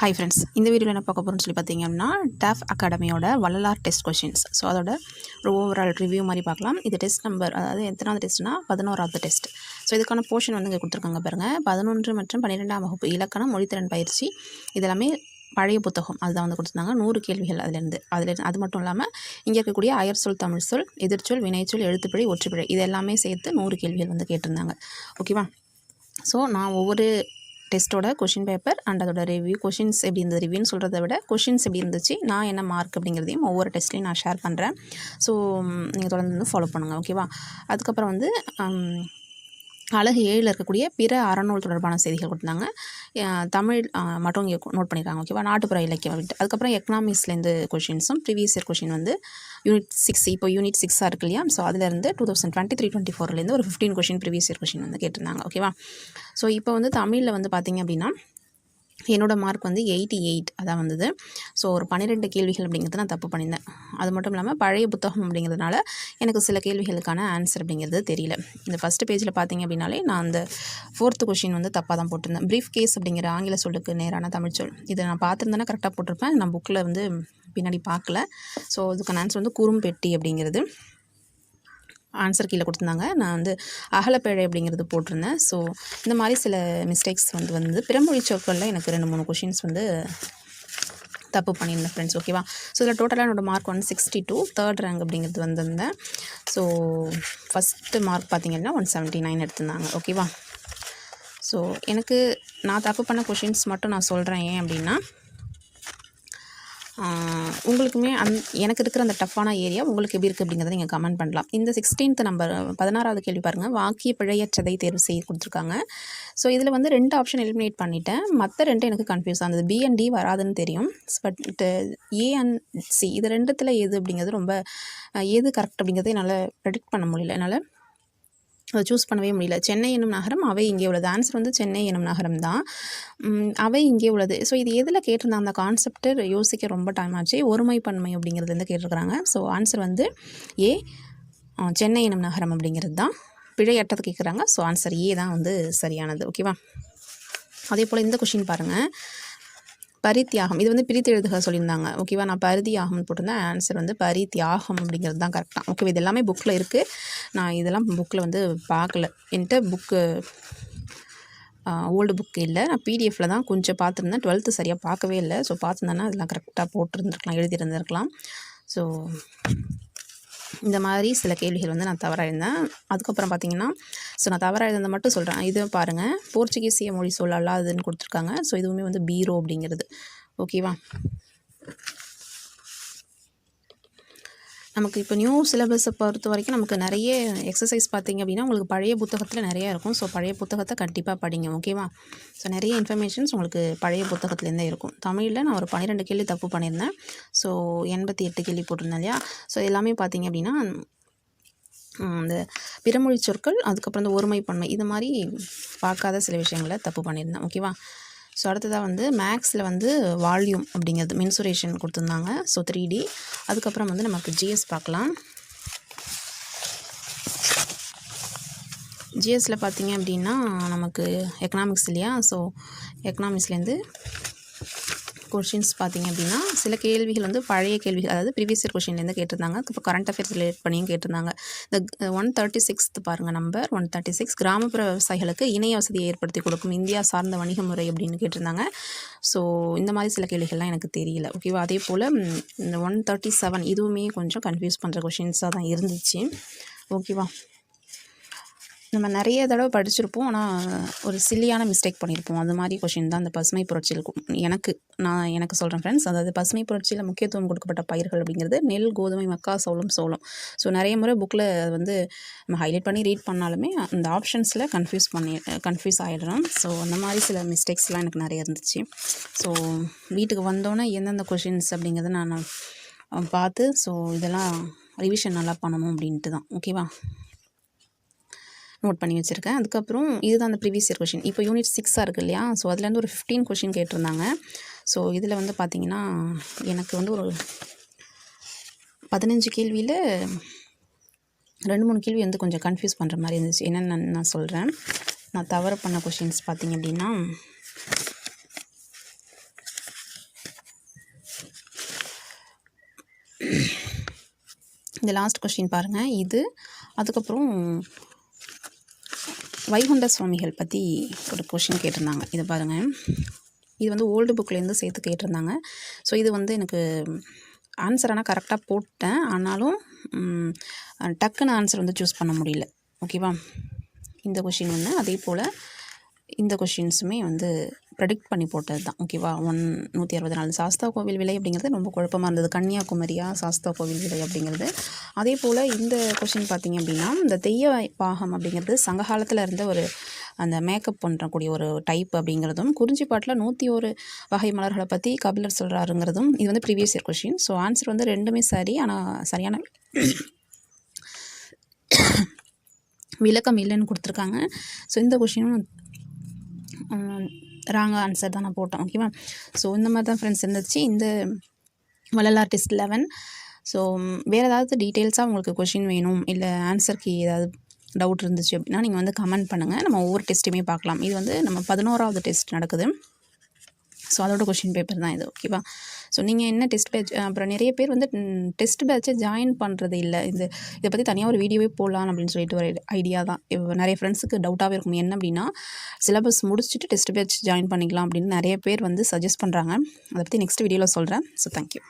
Hi friends இந்த வீடியோவில் என்ன பார்க்க போகிறோம்னு சொல்லி பார்த்தீங்கன்னா டஃப் அகாடமியோட வள்ளலார் டெஸ்ட் கொஷின்ஸ் ஸோ அதோட ஒரு ஓவரால் ரிவ்யூ மாதிரி பார்க்கலாம். இது டெஸ்ட் நம்பர் அதாவது எத்தனாவது டெஸ்ட்னா பதினோராவது டெஸ்ட் ஸோ இதுக்கான போர்ஷன் வந்து இங்கே கொடுத்துருக்காங்க பாருங்கள் பதினொன்று மற்றும் பன்னிரெண்டாம் வகுப்பு இலக்கணம் மொழித்திறன் பயிற்சி இதெல்லாமே பழைய புத்தகம். அதுதான் வந்து கொடுத்துருந்தாங்க. நூறு கேள்விகள் அதுலேருந்து. அதில் அது மட்டும் இல்லாமல் இங்கே இருக்கக்கூடிய அயர் சொல் தமிழ் சொல் எதிர்ச்சொல் வினைச்சொல் எழுத்துப்பிழை ஒற்றுப்பிழை இது எல்லாமே சேர்த்து நூறு கேள்விகள் வந்து கேட்டிருந்தாங்க. ஓகேவா ஸோ நான் ஒவ்வொரு டெஸ்ட்டோட கொஷின் பேப்பர் அண்ட் அதோட ரிவ்யூ கொஷின்ஸ் எப்படி இருந்தது ரிவ்யூன்னு சொல்கிறத விட கொஷின்ஸ் எப்படி இருந்துச்சு நான் என்ன மார்க் அப்படிங்கிறதையும் ஒவ்வொரு டெஸ்ட்லையும் நான் ஷேர் பண்ணுறேன் ஸோ நீங்கள் தொடர்ந்து வந்து ஃபாலோ பண்ணுங்கள் ஓகேவா அதுக்கப்புறம் வந்து அழகு ஏழில் இருக்கக்கூடிய பிற அறநூல் தொடர்பான செய்திகள் கொடுத்தாங்க. தமிழ் மட்டும் இங்கே நோட் பண்ணியிருக்காங்க ஓகேவா நாட்டுப்புற இலக்கியம் அப்படின்ட்டு. அதுக்கப்புறம் எக்கனாமிக்ஸ்லேருந்து கொஷின்ஸும் ப்ரீவியஸ் இயர் கொஷின் வந்து யூனிட் சிக்ஸ் இப்போ யூனிட் சிக்ஸாக இருக்கு இல்லையா? ஸோ அதுலேருந்து two thousand twenty three twenty ஃபோர்லேருந்து ஒரு fifteen question previous year question வந்து கேட்டிருந்தாங்க ஓகேவா ஸோ இப்போ வந்து தமிழில் வந்து பார்த்தீங்க அப்படின்னா என்னோடய மார்க் வந்து எயிட்டி எயிட் அதான் வந்தது. ஸோ ஒரு பன்னிரெண்டு கேள்விகள் அப்படிங்கிறது நான் தப்பு பண்ணியிருந்தேன் அது மட்டும் இல்லாமல் பழைய புத்தகம் அப்படிங்கிறதுனால எனக்கு சில கேள்விகளுக்கான ஆன்சர் அப்படிங்கிறது தெரியல. இந்த ஃபஸ்ட்டு பேஜில் பார்த்தீங்க அப்படின்னாலே நான் அந்த ஃபோர்த்து கொஷின் வந்து தப்பாக தான் போட்டிருந்தேன். ப்ரீஃப் கேஸ் அப்படிங்கிற ஆங்கில சொல்லுக்கு நேரான தமிழ் சொல். இதை நான் பார்த்துருந்தேன்னா கரெக்டாக போட்டிருப்பேன். நான் புக்கில் வந்து பின்னாடி பார்க்கல. ஸோ இதுக்கான ஆன்சர் வந்து குறும்பெட்டி அப்படிங்கிறது. ஆன்சர் கீழே கொடுத்துருந்தாங்க. நான் வந்து அகலப்பேழை அப்படிங்கிறது போட்டிருந்தேன். ஸோ இந்த மாதிரி சில மிஸ்டேக்ஸ் வந்து வந்து பிறமொழி சொற்களில் எனக்கு ரெண்டு மூணு கொஷின்ஸ் வந்து தப்பு பண்ணியிருந்தேன் ஃப்ரெண்ட்ஸ் ஓகேவா ஸோ இதில் டோட்டலாக என்னோடய mark one sixty two third rank அப்படிங்கிறது வந்திருந்தேன். ஸோ ஃபஸ்ட்டு மார்க் பார்த்தீங்கன்னா ஒன் செவன்ட்டி நைன் எடுத்திருந்தாங்க ஓகேவா ஸோ எனக்கு நான் தப்பு பண்ண கொஷின்ஸ் மட்டும் நான் சொல்கிறேன் ஏன் அப்படின்னா உங்களுக்குமே அந் எனக்கு இருக்கிற அந்த டஃப்பான ஏரியா உங்களுக்கு எப்படி இருக்குது அப்படிங்கிறத நீங்கள் கமெண்ட் பண்ணலாம். இந்த சிக்ஸ்டீன்த் நம்பர் பதினாறாவது கேள்வி பாருங்கள் வாக்கிய பிழையற்றதை தேர்வு செய்ய கொடுத்துருக்காங்க. ஸோ இதில் வந்து ரெண்டு ஆப்ஷன் எலிமினேட் பண்ணிட்டேன். மற்ற ரெண்டு எனக்கு கன்ஃபியூஸ் ஆனது. பி அண்ட் டி வராதுன்னு தெரியும். பட் ஏ அண்ட் சி இது ரெண்டுத்தில் எது அப்படிங்கிறது ரொம்ப எது கரெக்ட் அப்படிங்கிறத என்னால் ப்ரெடிக்ட் பண்ண முடியல. என்னால் அதை சூஸ் பண்ணவே முடியல. சென்னை என்னும் நகரம் அவை இங்கே உள்ளது. ஆன்சர் வந்து சென்னை என்னும் நகரம் தான். அவை இங்கே உள்ளது. ஸோ இது எதில் கேட்டிருந்தா அந்த கான்செப்டை யோசிக்க ரொம்ப டைம் ஆச்சு. ஒருமைப்பன்மை அப்படிங்கிறது வந்து கேட்டிருக்கிறாங்க. ஸோ ஆன்சர் வந்து ஏ சென்னை என்னும் நகரம் அப்படிங்கிறது தான். பிழையட்டது கேட்குறாங்க. ஸோ ஆன்சர் ஏ தான் வந்து சரியானது. ஓகேவா அதே போல் இந்த கொஷின் பாருங்கள் பரித்தியாகம். இது வந்து பிரித்து எழுதுக சொல்லியிருந்தாங்க. ஓகேவா நான் பரிதியாகம்னு போட்டிருந்தேன். ஆன்சர் வந்து பரித்தியாகம் அப்படிங்கிறது தான் கரெக்டாக ஓகேவா இது எல்லாமே புக்கில் இருக்குது நான் இதெல்லாம் புக்கில் வந்து பார்க்கல. என்கிட்ட புக்கு ஓல்டு புக் இல்லை. நான் பிடிஎஃப்பில் தான் கொஞ்சம் பார்த்துருந்தேன். டுவெல்த்து சரியாக பார்க்கவே இல்லை. ஸோ பார்த்துருந்தேன்னா அதெல்லாம் கரெக்டாக போட்டிருந்துருக்கலாம் எழுதியிருந்திருக்கலாம். ஸோ இந்த மாதிரி சில கேள்விகள் வந்து நான் தவறாக இருந்தேன் அதுக்கப்புறம் பார்த்தீங்கன்னா ஸோ நான் தவறாக இருந்ததை மட்டும் சொல்கிறேன் இது பாருங்கள் போர்ச்சுகீசிய மொழி சொல் அல்லாததுன்னு கொடுத்துருக்காங்க. ஸோ இதுவுமே வந்து பீரோ அப்படிங்கிறது. ஓகேவா நமக்கு இப்போ நியூ சிலபஸை பொறுத்த வரைக்கும் நமக்கு நிறைய எக்ஸசைஸ் பார்த்தீங்க அப்படின்னா உங்களுக்கு பழைய புத்தகத்தில் நிறையா இருக்கும். ஸோ பழைய புத்தகத்தை கண்டிப்பாக படிங்க ஓகேவா ஸோ நிறைய இன்ஃபர்மேஷன்ஸ் உங்களுக்கு பழைய புத்தகத்துலேருந்தே இருக்கும். தமிழில் நான் ஒரு பன்னிரெண்டு கேள்வி தப்பு பண்ணியிருந்தேன். ஸோ எண்பத்தி எட்டு கேள்வி போட்டிருந்தேன் இல்லையா? ஸோ எல்லாமே பார்த்தீங்க அப்படின்னா அந்த இந்த பிறமொழி சொற்கள் அதுக்கப்புறம் இந்த ஒருமைப்பன்மை இது மாதிரி பார்க்காத சில விஷயங்களை தப்பு பண்ணியிருந்தேன் ஓகேவா ஸோ அடுத்ததாக வந்து மேக்ஸில் வந்து வால்யூம் அப்படிங்கிறது மென்சுரேஷன் கொடுத்துருந்தாங்க. ஸோ த்ரீ டி அதுக்கப்புறம் வந்து நமக்கு ஜிஎஸ் பார்க்கலாம். ஜிஎஸ்சில் பார்த்தீங்க அப்படின்னா நமக்கு எக்கனாமிக்ஸ் இல்லையா? ஸோ எக்கனாமிக்ஸ்லேருந்து கொஷின்ஸ் பார்த்தீங்க அப்படின்னா சில கேள்விகள் வந்து பழைய கேள்விகள் அதாவது ப்ரீவியஸ் இயர் கொஷின்லேருந்து கேட்டிருந்தாங்க. இப்போ கரண்ட் அஃபேர்ஸ் ரிலேட் பண்ணியும் கேட்டிருந்தாங்க. இந்த ஒன் தேர்ட்டி சிக்ஸ்த்து பாருங்கள் நம்பர் ஒன் தேர்ட்டி சிக்ஸ் கிராமப்புற விவசாயிகளுக்கு இணைய வசதியை ஏற்படுத்தி கொடுக்கும் இந்தியா சார்ந்த வணிக முறை அப்படின்னு கேட்டிருந்தாங்க. ஸோ இந்த மாதிரி சில கேள்விகள்லாம் எனக்கு தெரியல. ஓகேவா அதே போல் இந்த ஒன் தேர்ட்டி செவன் இதுவுமே கொஞ்சம் கன்ஃபியூஸ் பண்ணுற கொஷின்ஸாக தான் இருந்துச்சு. ஓகேவா நம்ம நிறைய தடவை படிச்சிருப்போம். ஆனால் ஒரு சில்லியான மிஸ்டேக் பண்ணியிருப்போம் அந்த மாதிரி கொஷின் தான் அந்த பசுமை புரட்சியில் எனக்கு நான் எனக்கு சொல்கிறேன் ஃப்ரெண்ட்ஸ் அதாவது பசுமை புரட்சியில் முக்கியத்துவம் கொடுக்கப்பட்ட பயிர்கள் அப்படிங்கிறது நெல் கோதுமை மக்கா சோளம். சோளம் ஸோ நிறைய முறை புக்கில் வந்து நம்ம ஹைலைட் பண்ணி ரீட் பண்ணாலுமே அந்த ஆப்ஷன்ஸில் கன்ஃபியூஸ் பண்ணி கன்ஃபியூஸ் ஆகிடுறோம் ஸோ அந்த மாதிரி சில மிஸ்டேக்ஸ்லாம் எனக்கு நிறைய இருந்துச்சு. ஸோ வீட்டுக்கு வந்தோன்னே எந்தெந்த கொஷின்ஸ் அப்படிங்கிறத நான் பார்த்து ஸோ இதெல்லாம் ரிவிஷன் நல்லா பண்ணணும் அப்படின்ட்டு தான். ஓகேவா நோட் பண்ணி வச்சுருக்கேன். அதுக்கப்புறம் இதுதான் அந்த ப்ரீவியஸ் இயர் கொஷின் இப்போ யூனிட் சிக்ஸாக இருக்கு இல்லையா? ஸோ அதுலேருந்து ஒரு ஃபிஃப்டீன் கொஷின் கேட்டிருந்தாங்க. ஸோ இதில் வந்து பார்த்திங்கன்னா எனக்கு வந்து ஒரு பதினஞ்சு கேள்வியில் ரெண்டு மூணு கேள்வி வந்து கொஞ்சம் கன்ஃபியூஸ் பண்ணுற மாதிரி இருந்துச்சு. என்னென்னு நான் சொல்கிறேன் நான் தவறு பண்ண கொஷின்ஸ் பார்த்திங்க அப்படின்னா இந்த லாஸ்ட் கொஷின் பாருங்கள் இது அதுக்கப்புறம் வைகுண்ட சுவாமிகள் பற்றி ஒரு கொஷின் கேட்டிருந்தாங்க. இதை பாருங்கள் இது வந்து ஓல்டு புக்லேருந்து சேர்த்து கேட்டிருந்தாங்க. ஸோ இது வந்து எனக்கு ஆன்சர் ஆனால் கரெக்டாக போட்டேன். ஆனாலும் டக்குன்னு ஆன்சர் வந்து சூஸ் பண்ண முடியல. ஓகேவா இந்த கொஷின் ஒன்று அதே போல் இந்த கொஷின்ஸுமே வந்து ப்ரெடிக்ட் பண்ணி போட்டது தான் ஓகேவா ஒன் நூற்றி அறுபது நாலு சாஸ்தா கோவில் விலை அப்படிங்கிறது ரொம்ப குழப்பமாக இருந்தது. கன்னியாகுமரியா சாஸ்தா கோவில் விலை அப்படிங்கிறது. அதே போல் இந்த கொஷின் பார்த்தீங்க அப்படின்னா இந்த தெய்ய பாகம் அப்படிங்கிறது சங்ககாலத்தில் இருந்த ஒரு அந்த மேக்கப் பண்ணுறக்கூடிய ஒரு டைப் அப்படிங்கிறதும் குறிஞ்சிப்பாட்டில் நூற்றி ஒரு வகை மலர்களை பற்றி கபிலர் சொல்கிறாருங்கிறதும் இது வந்து previous year question so answer வந்து ரெண்டுமே சரி. ஆனால் சரியான விளக்கம் இல்லைன்னு கொடுத்துருக்காங்க. ஸோ இந்த கொஷினும் ராங் ஆன்சர் தான் நான் போட்டேன் ஓகேவா ஸோ இந்த மாதிரி தான் ஃப்ரெண்ட்ஸ் இருந்துச்சு. இந்த வள்ளலார் டெஸ்ட் லெவன் ஸோ வேறு ஏதாவது டீட்டெயில்ஸாக உங்களுக்கு கொஷின் வேணும் இல்லை ஆன்சருக்கு ஏதாவது டவுட் இருந்துச்சு அப்படின்னா நீங்கள் வந்து கமெண்ட் பண்ணுங்கள் நம்ம ஒவ்வொரு டெஸ்ட்டுமே பார்க்கலாம். இது வந்து நம்ம பதினோராவது டெஸ்ட் நடக்குது. ஸோ அதோட கொஷின் பேப்பர் தான் இது ஓகேவா ஸோ நீங்கள் என்ன டெஸ்ட் பேட்ச் அப்புறம் நிறைய பேர் வந்து டெஸ்ட் பேட்சை ஜாயின் பண்ணுறது இல்லை. இது இதை பற்றி தனியாக ஒரு வீடியோவே போடலாம் அப்படின்னு சொல்லிட்டு ஒரு ஐடியா தான். நிறைய ஃப்ரெண்ட்ஸுக்கு டவுட்டாகவே இருக்கும். என்ன அப்படின்னா சிலபஸ் முடிச்சுட்டு டெஸ்ட் பேட்ச் ஜாயின் பண்ணிக்கலாம் அப்படின்னு நிறைய பேர் வந்து சஜஸ்ட் பண்ணுறாங்க அதை பற்றி நெக்ஸ்ட் வீடியோவில் சொல்கிறேன் ஸோ தேங்க்யூ